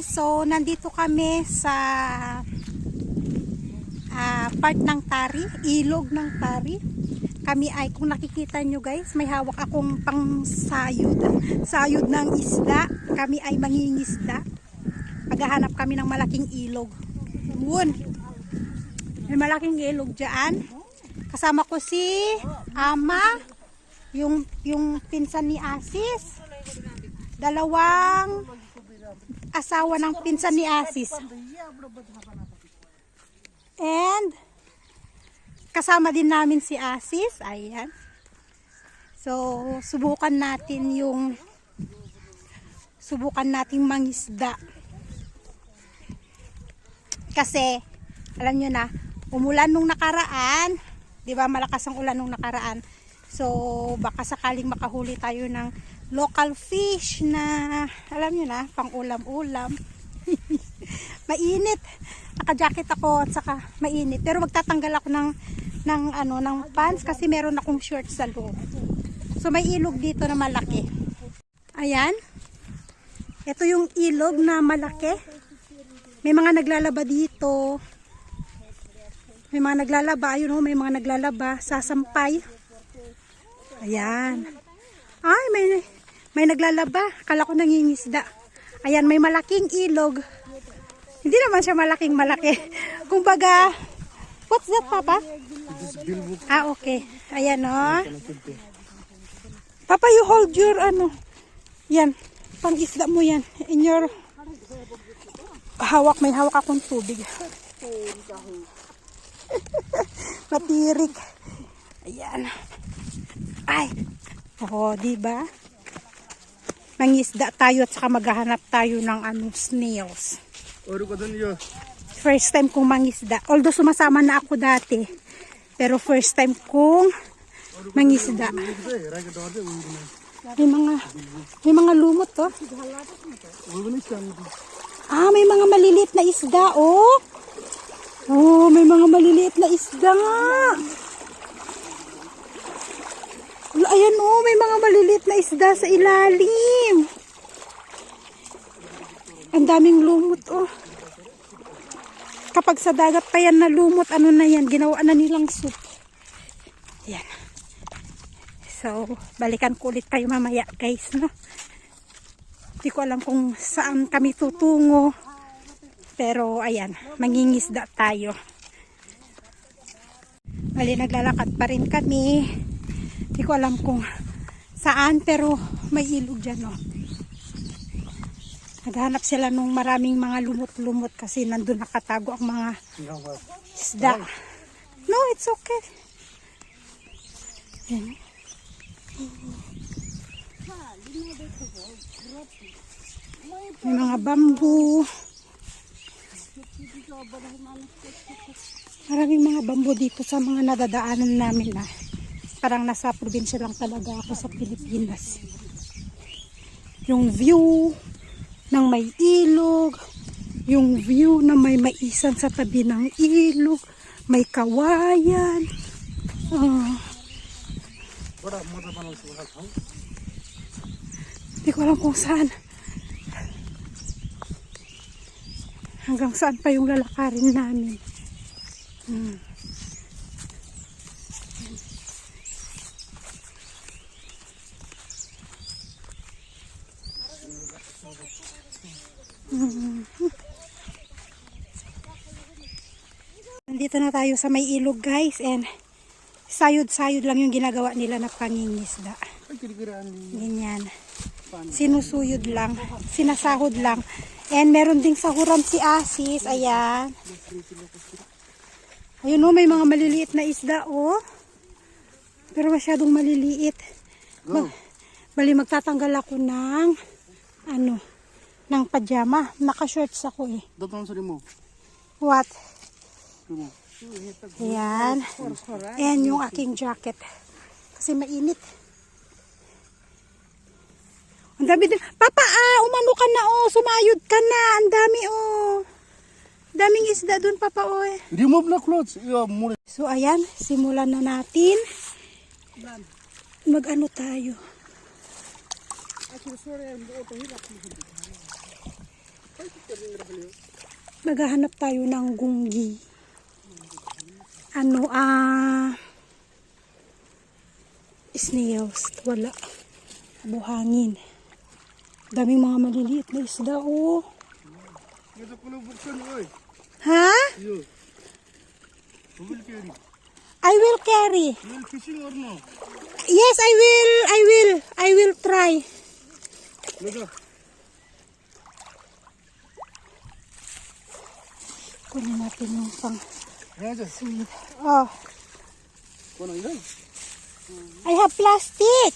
so nandito kami sa ah, part ng tari, ilog ng tari. Kami ay, kung nakikita nyo guys, may hawak akong pang sayod, sayod ng isda. Kami ay mangingisda. Maghahanap kami ng malaking ilog. Yun. May malaking ilog dyan. Kasama ko si Ama, yung, yung pinsan ni Asis. Dalawang asawa ng pinsan ni Asis. And kasama din namin si Asis. Ayan. So, subukan natin yung subukan nating mangisda. Kasi, alam nyo na, umulan nung nakaraan. Di ba malakas ang ulan nung nakaraan. So, baka sakaling makahuli tayo ng local fish na, alam nyo na, pang ulam-ulam. mainit. Naka-jacket ako at saka mainit. Pero magtatanggal ako ng, ng, ano, ng pants kasi meron akong short sa loob. So, may ilog dito na malaki. Ayan. Ito yung ilog na malaki. May mga naglalaba dito. May mga naglalaba. Ayun oh, may mga naglalaba. Sasampay. Ayan. Ay, may, may naglalaba. Akala ko nangingisda. Ayan, may malaking ilog. Hindi naman siya malaking malaki. Kumbaga, what's that, Papa? Ah, okay. Ayan, oh. Papa, you hold your, ano, yan, pang isda mo yan. In your, hawak, may hawak akong tubig. Matirik. Ayan. Ay. Oo, di ba? Mangisda tayo at saka maghahanap tayo ng ano, snails. Oru ko dun yo. First time kong mangisda. Although sumasama na ako dati. Pero first time kong mangisda. May mga may mga lumot to. Istem. Ah, may mga maliliit na isda, oh. Oh, may mga maliliit na isda nga. Ayan, oh, may mga maliliit na isda sa ilalim. Ang daming lumot, oh. Kapag sa dagat pa yan na lumot, ano na yan, ginawa na nilang soup. Yan. So, balikan ko ulit kayo mamaya, guys, no? Hindi ko alam kung saan kami tutungo. Pero ayan, mangingisda tayo. Bali, naglalakad pa rin kami. Hindi ko alam kung saan pero may ilog dyan. No? Naghanap sila nung maraming mga lumot-lumot kasi nandun nakatago ang mga isda. No, it's okay. Yan. May mga bamboo. Maraming mga bamboo dito sa mga nadadaanan namin na parang nasa probinsya lang talaga ako sa Pilipinas. Yung view ng may ilog, yung view na may maisan sa tabi ng ilog, may kawayan. Thau. Hindi ko alam kung saan. Hanggang saan pa yung lalakarin namin. Hmm. Nandito na tayo sa may ilog guys and sayod-sayod lang yung ginagawa nila na pangingisda. Ganyan. Sinusuyod lang. Sinasahod lang. And meron ding sahuran si Asis. Ayan. Ayun oh, may mga maliliit na isda oh. Pero masyadong maliliit. Go. Bali magtatanggal ako ng ano, ng pajama. Naka-shorts ako eh. Doton sa mo. What? Mo. Ayan. Ayan yung aking jacket. Kasi mainit. Ang dami din. Papa, ah, umano ka na, oh. Sumayod ka na. Ang dami, oh. Daming isda dun, Papa, oh. eh. Remove na clothes. So, ayan. Simulan na natin. Mag-ano tayo. Maghahanap tayo ng gunggi. Ano, ah... snails. Wala. Buhangin. Daming mga maliliit na isda, oh. Ito ko lang buksan oy. Ha? Yo. Will carry? I will carry. You will fishing or no? Yes, I will. I will. I will try. Lega. Kunin natin yung pang Raja. sweet. Oh, Kono ila? I have plastic.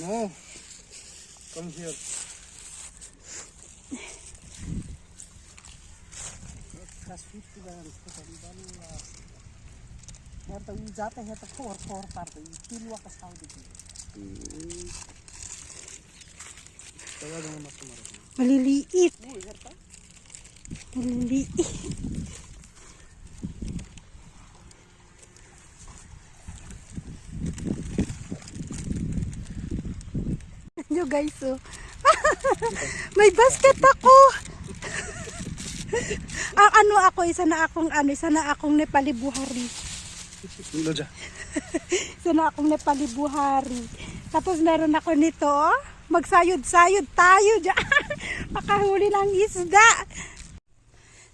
No. Come here. Tawagan mo mas tumarap. Maliliit. Maliliit. Nyo guys, oh. May basket ako. Ang ano ako, isa na akong ano, isa na akong Nepali buhari. Isa na akong Nepali buhari. Tapos meron ako nito, oh. Magsayod-sayod tayo dyan. Makahuli ng isda.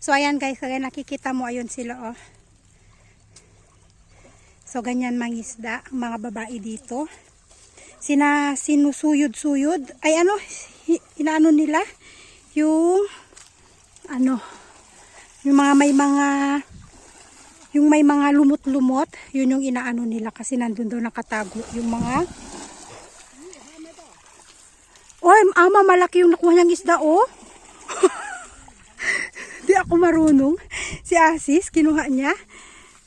So ayan guys, kaya nakikita mo ayun sila oh. So ganyan mga isda, ang mga babae dito. Sina sinusuyod-suyod. Ay ano, inaano nila yung ano, yung mga may mga yung may mga lumot-lumot, yun yung inaano nila kasi nandun daw nakatago yung mga Oy, ama, malaki yung nakuha niyang isda, oh. Di ako marunong. Si Asis, kinuha niya.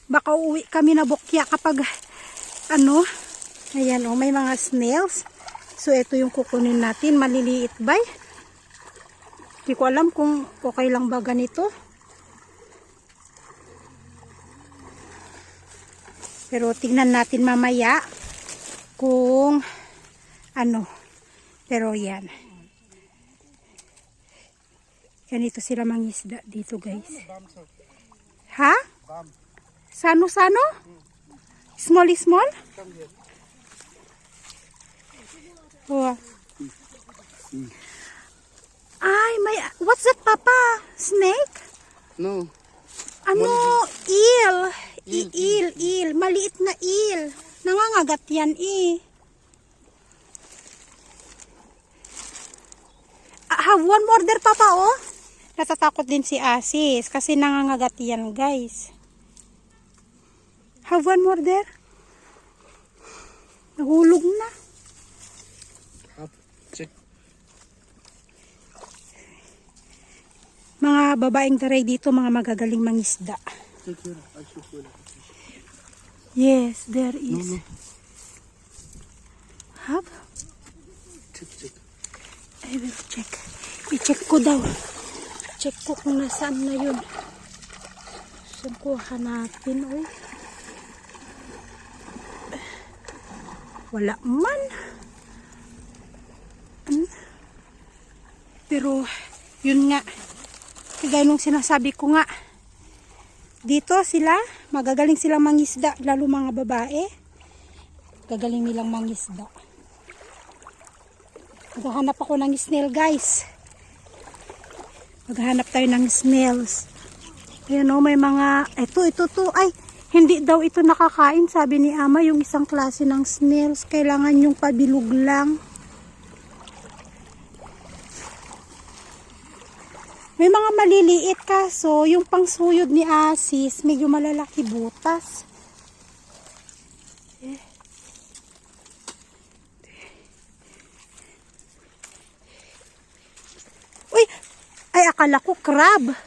Baka uuwi kami na bukya kapag, ano, ayan, oh, may mga snails. So, ito yung kukunin natin. Maliliit ba? Hindi ko alam kung okay lang ba ganito. Pero tingnan natin mamaya kung ano. Pero yan. Ganito sila mangisda dito guys. Ha? Sano sano? Small small? Oh. Ay, may what's that papa? Snake? No. Ano? Eel. I- eel, eel. Maliit na eel. Nangangagat yan eh. Ah, have one more there, Papa, oh. Natatakot din si Asis kasi nangangagat yan, guys. Have one more there. Nahulog na. Up. Check. Mga babaeng taray dito, mga magagaling mangisda. Yes, there No, is. no. Have? Check, check. I will check. I-check ko daw. Check ko kung nasaan na yun. Saan ko hanapin, oy? Wala man. Ano? Pero, yun nga. Kagaya nung sinasabi ko nga. Dito sila, magagaling silang mangisda, lalo mga babae. Gagaling nilang mangisda. Maghahanap ako ng snail, guys. Maghahanap tayo ng snails. Ayan o, may mga, ito, ito, to. Ay, hindi daw ito nakakain, sabi ni Ama, yung isang klase ng snails. Kailangan yung pabilog lang. May mga maliliit kaso, yung pangsuyod ni Asis, medyo malalaki butas. Uy! Ay, akala ko crab.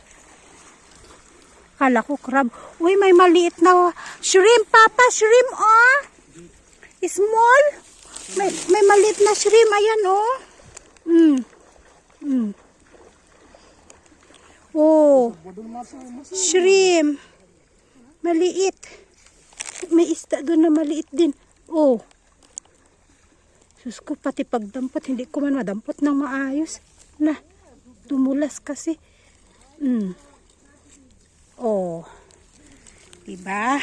Akala ko crab. Uy, may maliit na shrimp, Papa. Shrimp, oh. Small. May, may maliit na shrimp. Ayan, oh. Mm. Mm. Oh. Shrimp. Maliit. May isda doon na maliit din. Oh. Sus ko, pati pagdampot, hindi ko man madampot ng maayos. Na. Tumulas kasi. Mm. Oh. Diba?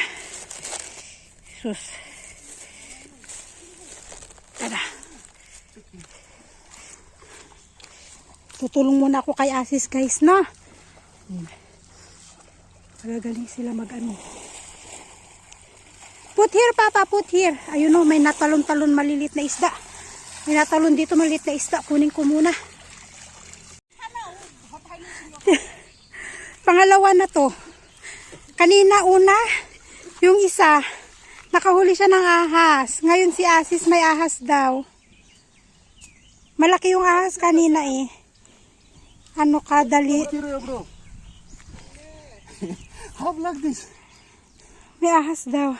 Sus. Tara. Tutulong muna ako kay Asis guys na. Hmm. Magagaling sila mag ano. Put here, Papa. Put here. Ayun o, may natalon-talon malilit na isda. May natalon dito malilit na isda. Kunin ko muna. dalawa na to. Kanina una, yung isa, nakahuli siya ng ahas. Ngayon si Asis may ahas daw. Malaki yung ahas kanina eh. Ano ka, dali. How like this? May ahas daw.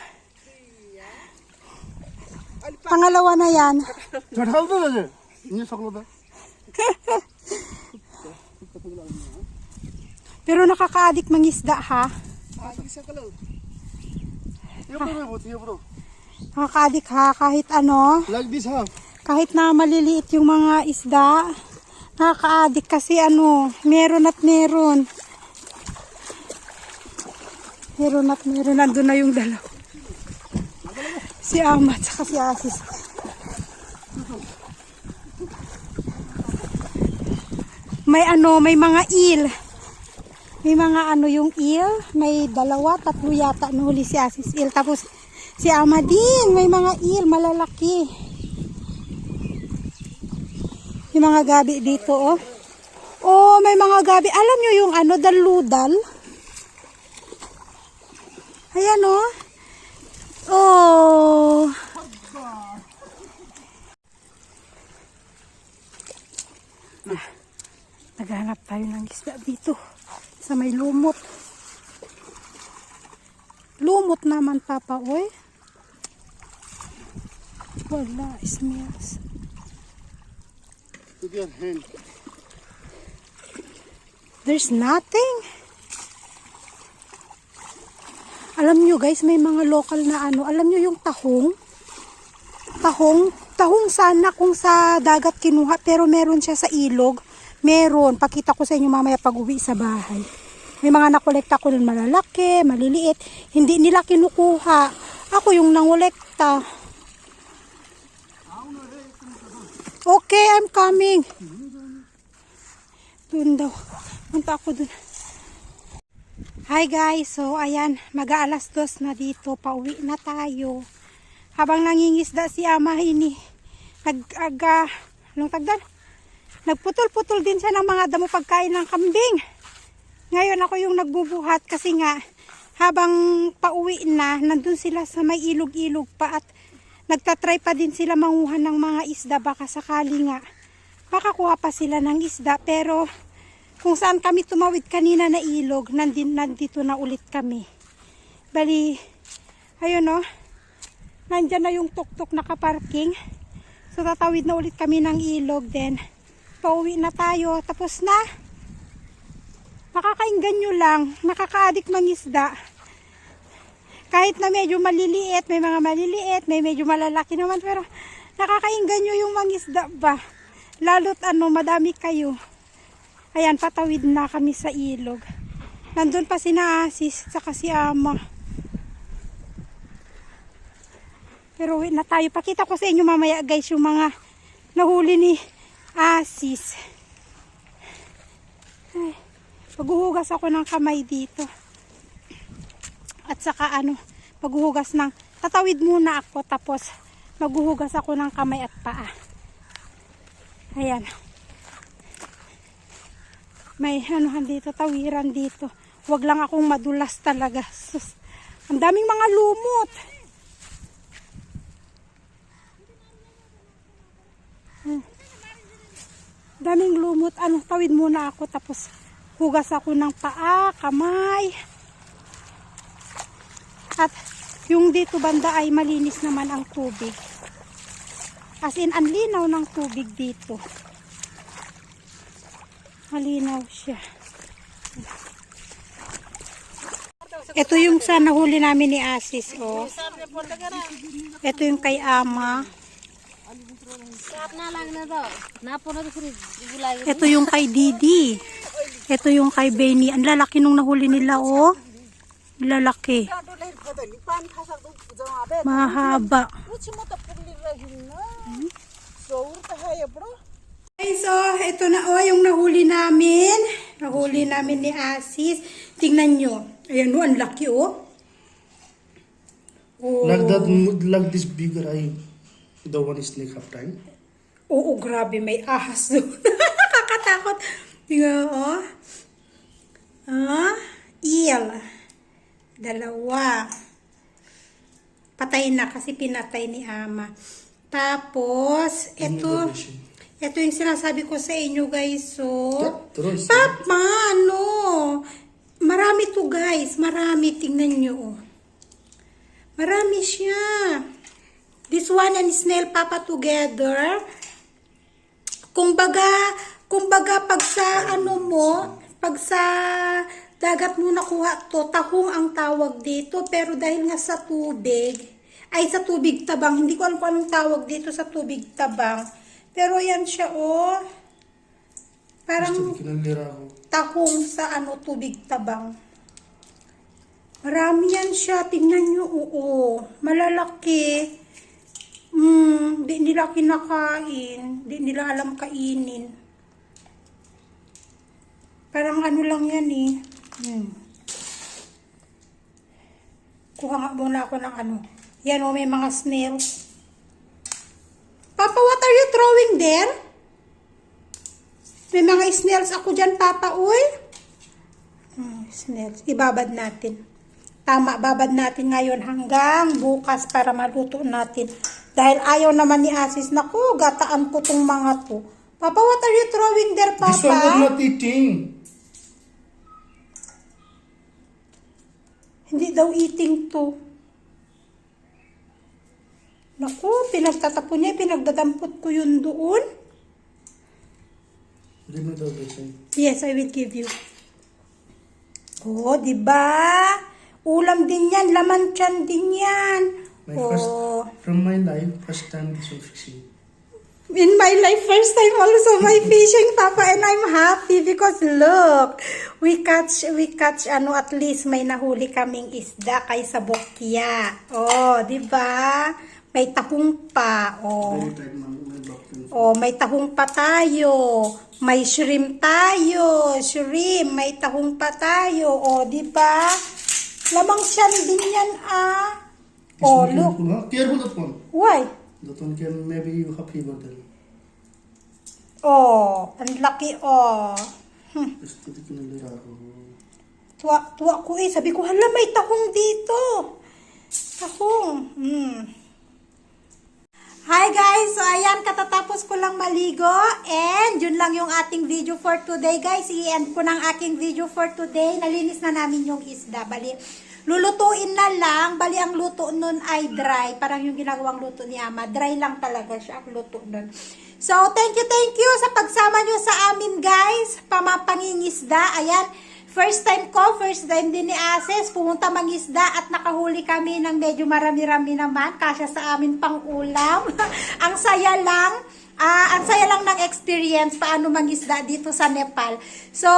Pangalawa na yan. Pangalawa na yan. Pero nakakaadik mangisda ha. Nakakaadik ha kahit ano. Like this ha. Kahit na maliliit yung mga isda. Nakakaadik kasi ano, meron at meron. Meron at meron. Nandun na yung dalawa. Si Ama at si Asis. May ano, may mga il. May mga ano yung eel. May dalawa, tatlo yata nahuli si Asis eel. Tapos si Ama din, may mga eel malalaki. Yung mga gabi dito, oh. Oh, may mga gabi. Alam nyo yung ano, daludal? Ayan, oh. Oh. Ah, Naghanap tayo ng isda dito. Sa may lumot. Lumot naman, Papa, oy. Wala, smells. There's nothing. Alam nyo guys, may mga local na ano. Alam nyo yung tahong? Tahong? Tahong sana kung sa dagat kinuha. Pero meron siya sa ilog. Meron. Pakita ko sa inyo mamaya pag uwi sa bahay. May mga nakolekta ko nun malalaki, maliliit. Hindi nila kinukuha. Ako yung nangolekta. Okay, I'm coming. Doon daw. Punta ako doon. Hi guys, so ayan, mag-aalas dos na dito, pauwi na tayo. Habang nangingisda si ama ini, nag-aga, anong tagdan? Nagputol-putol din siya ng mga damo pagkain ng kambing. Ngayon ako yung nagbubuhat kasi nga, habang pauwi na, nandun sila sa may ilog-ilog pa at nagtatry pa din sila manguha ng mga isda. Baka sakali nga makakuha pa sila ng isda. Pero kung saan kami tumawid kanina na ilog nandin, nandito na ulit kami. Bali ayun o nandyan na yung tuktok nakaparking so tatawid na ulit kami ng ilog then pauwi na tayo tapos na nakakainggan nyo lang nakaka-addict mang isda kahit na medyo maliliit, may mga maliliit, may medyo malalaki naman, pero nakakainggan nyo yung mangisda ba? Lalo't ano, madami kayo. Ayan, patawid na kami sa ilog. Nandun pa si Naasis, saka si Ama. Pero uwi na tayo. Pakita ko sa inyo mamaya guys yung mga nahuli ni Asis. Ay, maghuhugas ako ng kamay dito. At saka ano, maghuhugas ng, tatawid muna ako tapos maghuhugas ako ng kamay at paa. Ayan. May anuhan dito, tawiran dito. Huwag lang akong madulas talaga. Sus, ang daming mga lumot. Hmm. Daming lumot. Ano, tawid muna ako tapos hugas ako ng paa, kamay. At yung dito banda ay malinis naman ang tubig. As in, ang linaw ng tubig dito. Malinaw siya. Ito yung sa nahuli namin ni Asis, oh. Ito yung kay Ama. Lang na. Napo na to fridge. Ibulay. Ito yung kay Didi. Ito yung kay Benny. Ang lalaki nung nahuli nila, oh. Lalaki. Mahaba. Ay, so, ito na, oh, yung nahuli namin. Nahuli namin ni Asis. Tingnan nyo. Ayan, oh, ang laki, oh. Oh. Like that, like this bigger eye, the one is snake half time. Oo, grabe, may ahas doon. Nakakatakot. Tingnan, oh. Ah, eel. Dalawa. Patay na kasi pinatay ni Ama. Tapos, ito, ito yung sinasabi ko sa inyo, guys. So, Papa, ano? Marami to, guys. Marami. Tingnan nyo, oh. Marami siya. This one and snail papa together. Kumbaga, kumbaga pag sa ano mo, pag sa dagat mo nakuha to, tahong ang tawag dito. Pero dahil nga sa tubig, ay sa tubig tabang, hindi ko alam kung anong tawag dito sa tubig tabang. Pero yan siya, oh. Parang tahong sa ano tubig tabang. Marami yan siya. Tingnan nyo, oo. Malalaki. Hmm, di nila kinakain. Di nila alam kainin. Parang ano lang yan eh. Hmm. Kuha nga muna ako ng ano. Yan o, may mga snails. Papa, what are you throwing there? May mga snails ako dyan, Papa, uy. Hmm, snails. Ibabad natin. Tama, babad natin ngayon hanggang bukas para maluto natin. Dahil ayaw naman ni Asis, naku, gataan ko tong mga to. Papa, what are you throwing there, This one was Papa? not eating. Hindi daw eating to. Naku, pinagtatapon niya, pinagdadampot ko yun doon. Give me the blessing. Yes, I will give you. Oh, di ba? Ulam din yan, laman tiyan din yan. My oh, first, from my life, first time this one fishing. in my life, first time also my fishing, Papa, and I'm happy because look, we catch, we catch, ano, at least may nahuli kaming isda kaysa bokya. Oh, di ba? May tahong pa. Oh. Oh, may tahong pa tayo. May shrimp tayo. Shrimp, may tahong pa tayo. Oh, di ba? Lamang siyan din yan, ah. Oh, one look. huh? Careful that one. Why? That one can maybe you have fever then. Oh, ang laki, oh. Hmm. Gusto di. Tuwa, tuwa ko eh. Sabi ko, hala, may tahong dito. Tahong. Hmm. Hi guys! So ayan, katatapos ko lang maligo and yun lang yung ating video for today guys. I-end ko ng aking video for today. Nalinis na namin yung isda. Bali, lulutuin na lang. Bali, ang luto nun ay dry. Parang yung ginagawang luto ni Ama. Dry lang talaga siya ang luto nun. So, thank you, thank you sa pagsama nyo sa amin guys. Pamapangingisda. Ayan. First time ko, first time din ni Ases, pumunta mangisda at nakahuli kami ng medyo marami-rami naman, kasya sa amin pang ulam. ang saya lang, ah, ang saya lang ng experience paano mangisda dito sa Nepal. So,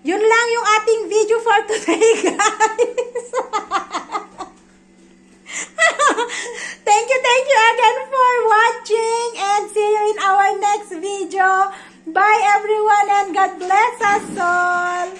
yun lang yung ating video for today, guys. thank you, thank you again for watching and see you in our next video. Bye everyone and God bless us all.